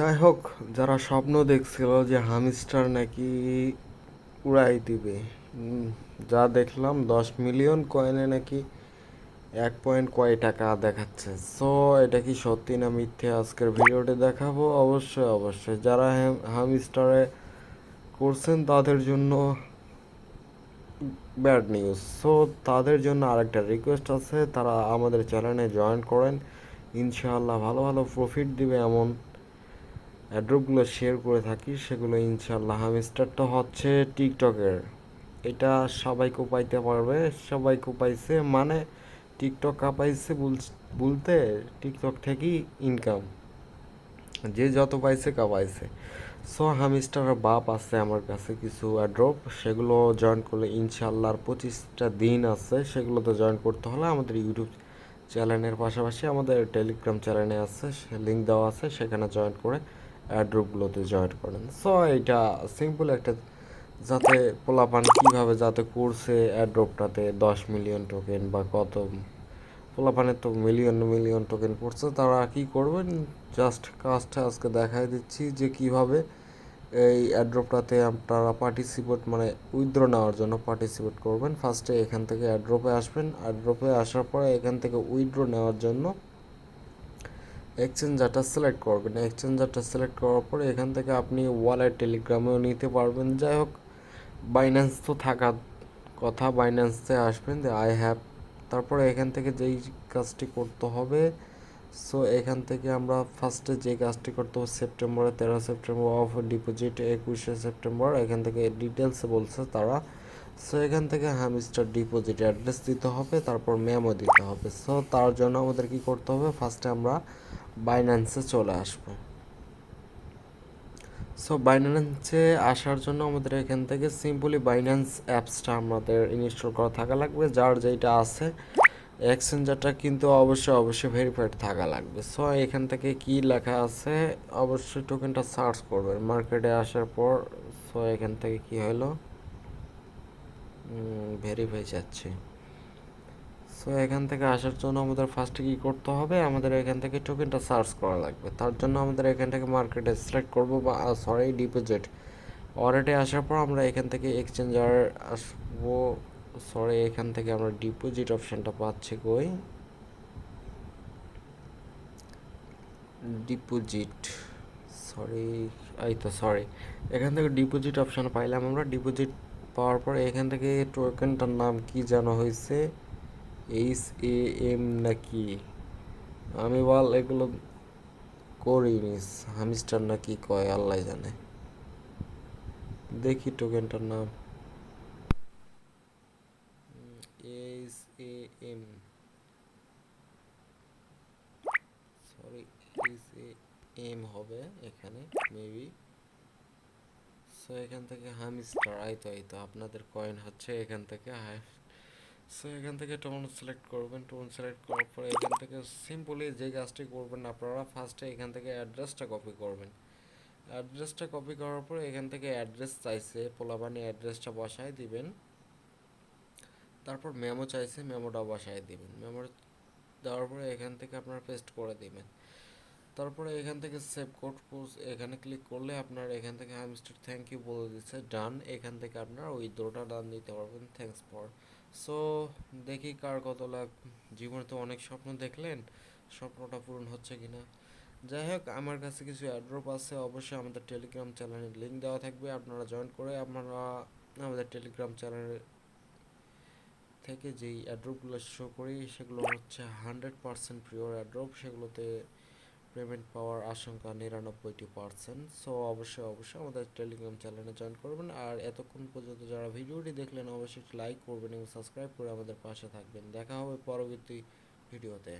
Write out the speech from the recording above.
যাই হোক, যারা স্বপ্ন দেখছিল যে হামিস্টার নাকি উড়াই দিবে যা দেখলাম দশ মিলিয়ন কয়েনে নাকি এক পয়েন্ট কয় টাকা দেখাচ্ছে। সো এটা কি সত্যি না মিথ্যে? আজকের ভিডিওতে দেখাবো অবশ্যই অবশ্যই। যারা হামিস্টারে করছেন, তাদের জন্য ব্যাড নিউজ। সো তাদের জন্য আরেকটা রিকোয়েস্ট আছে, তারা আমাদের চ্যানেলে জয়েন করেন। ইনশাআল্লাহ ভালো ভালো প্রফিট দিবে এমন অ্যাড্রপগুলো শেয়ার করে থাকি, সেগুলো ইনশাআল্লাহ হামিস্টারটা হচ্ছে টিকটকের এটা সবাই কোপাইতে পারবে সবাই কোপাইছে মানে টিকটক কাপাইছে বলতে টিকটক থেকেই ইনকাম যে যত পাইছে কাপাইছে। সো হামিস্টারের বাপ আছে আমার কাছে কিছু অ্যাড্রপ, সেগুলো জয়েন করলে ইনশাআল্লাহ আর পঁচিশটা দিন আছে, সেগুলোতে জয়েন করতে হলে আমাদের ইউটিউব চ্যানেলের পাশাপাশি আমাদের টেলিগ্রাম চ্যানেলে আছে লিঙ্ক দেওয়া আছে, সেখানে জয়েন করে অ্যাড্রপগুলোতে জয়েন করেন। সো এটা সিম্পল একটা, যাতে পোলাপান কীভাবে যাতে করছে অ্যাড্রপটাতে দশ মিলিয়ন টোকেন বা কত, পোলাপানের তো মিলিয়ন মিলিয়ন টোকেন পড়ছে তারা কি করবেন? জাস্ট কাজটা আজকে দেখাই দিচ্ছি যে কীভাবে এই অ্যাড্রপটাতে আপনারা পার্টিসিপেট মানে উইথড্র নেওয়ার জন্য পার্টিসিপেট করবেন। ফার্স্টে এখান থেকে অ্যাড্রপে আসবেন। অ্যাড্রপে আসার পরে এখান থেকে উইথড্র নেওয়ার জন্য এক্সচেঞ্জারটা সিলেক্ট করবেন। এক্সচেঞ্জারটা সিলেক্ট করার পরে এখান থেকে আপনি ওয়ালেট টেলিগ্রামেও নিতে পারবেন। যাই হোক বাইন্যান্স তো থাকার কথা বাইন্যান্সে আসবেন, যে আই হ্যাভ তারপরে এখান থেকে যেই কাজটি করতে হবে সো এখান থেকে আমরা ফার্স্টে যে কাজটি করতে হবে সেপ্টেম্বরে তেরো সেপ্টেম্বর অফ ডিপোজিট একুশে সেপ্টেম্বর এখান থেকে ডিটেলসে বলছে তারা সো এখান থেকে হামিস্টার ডিপোজিট অ্যাড্রেস দিতে হবে, তারপর মেমো দিতে হবে। সো তার জন্য আমাদের কি করতে হবে? ফার্স্টে আমরা বাইন্যান্সে চলে আসব। সো বাইন্যান্সে আসার জন্য আমাদের এখান থেকে সিম্পলি বাইন্যান্স অ্যাপসটা আমাদের ইনস্টল করা থাকা লাগবে। যার যেটা আছে এক্সচেঞ্জারটা কিন্তু অবশ্যই অবশ্যই ভেরিফাইড থাকা লাগবে। সো এখান থেকে কি লেখা আছে, অবশ্যই টোকেনটা সার্চ করবেন। মার্কেটে আসার পর সো এখান থেকে কি হলো? ভেরিফাই যাচ্ছে। সো এখান থেকে আসার জন্য আমাদের ফার্স্টে কী করতে হবে? আমাদের এখান থেকে টোকেনটা সার্চ করা লাগবে। তার জন্য আমাদের এখান থেকে মার্কেটে সিলেক্ট করব বা সরি ডিপোজিট ওয়ালেটে আসার পর আমরা এখান থেকে এক্সচেঞ্জার আসব। সরি এখান থেকে আমরা ডিপোজিট অপশানটা পাচ্ছি কই? ডিপোজিট সরি এই তো সরি এখান থেকে ডিপোজিট অপশান পাইলাম আমরা। ডিপোজিট পাওয়ার পরে এখান থেকে টোকেনটার নাম কি যেন হয়েছে এইচ এ এম নাকি? আমি বল এগুলো করি মিস। হামিস্টার নাকি কয়? আল্লাহ জানে। দেখি টোকেনটার নাম। H A M sorry H A M হবে এখানে মেবি সো এখান থেকে হামিস্টার আই তো এই তো আপনাদের কয়েন হচ্ছে এখান থেকে সো এখান থেকে টোন সিলেক্ট করবেন। টোন সিলেক্ট করার পরে এখান থেকে সিম্পলি যে কাজটি করবেন, আপনারা ফার্স্টে এখান থেকে অ্যাড্রেসটা কপি করবেন। অ্যাড্রেসটা কপি করার পরে এখান থেকে অ্যাড্রেস চাইছে পোলাবানি অ্যাড্রেসটা বসায় দিবেন। তারপর মেমো চাইছে মেমোটা বসায় দিবেন। মেমো দেওয়ার পরে এখান থেকে আপনারা পেস্ট করে দিবেন। তারপরে এখান থেকে সেভ কোড পোজ এখানে ক্লিক করলে আপনার এখান থেকে হামস্টার থ্যাংক ইউ বলে দিচ্ছে ডান এখান থেকে আপনার ওই দোটা ডান দিতে পারবেন থ্যাঙ্কস ফর সো দেখি কার কত লাখ, জীবনে তো অনেক স্বপ্ন দেখলেন, স্বপ্নটা পূরণ হচ্ছে কিনা। যাই হোক, আমার কাছে কিছু অ্যাড্রপ আছে, অবশ্যই আমাদের টেলিগ্রাম চ্যানেলের লিঙ্ক দেওয়া থাকবে, আপনারা জয়েন করে আপনারা আমাদের টেলিগ্রাম চ্যানেলে থেকে যেই অ্যাড্রপগুলো শো করি, সেগুলো হচ্ছে হান্ড্রেড পারসেন্ট পিওর অ্যাড্রপ সেগুলোতে পেমেন্ট পাওয়ার আশঙ্কা নিরানব্বইটি পার্সেন্ট। সো অবশ্যই অবশ্যই আমাদের টেলিগ্রাম চ্যানেলে জয়েন করবেন। আর এতক্ষণ পর্যন্ত যারা ভিডিওটি দেখলেন, অবশ্যই লাইক করবেন এবং সাবস্ক্রাইব করে আমাদের পাশে থাকবেন। দেখা হবে পরবর্তী ভিডিওতে।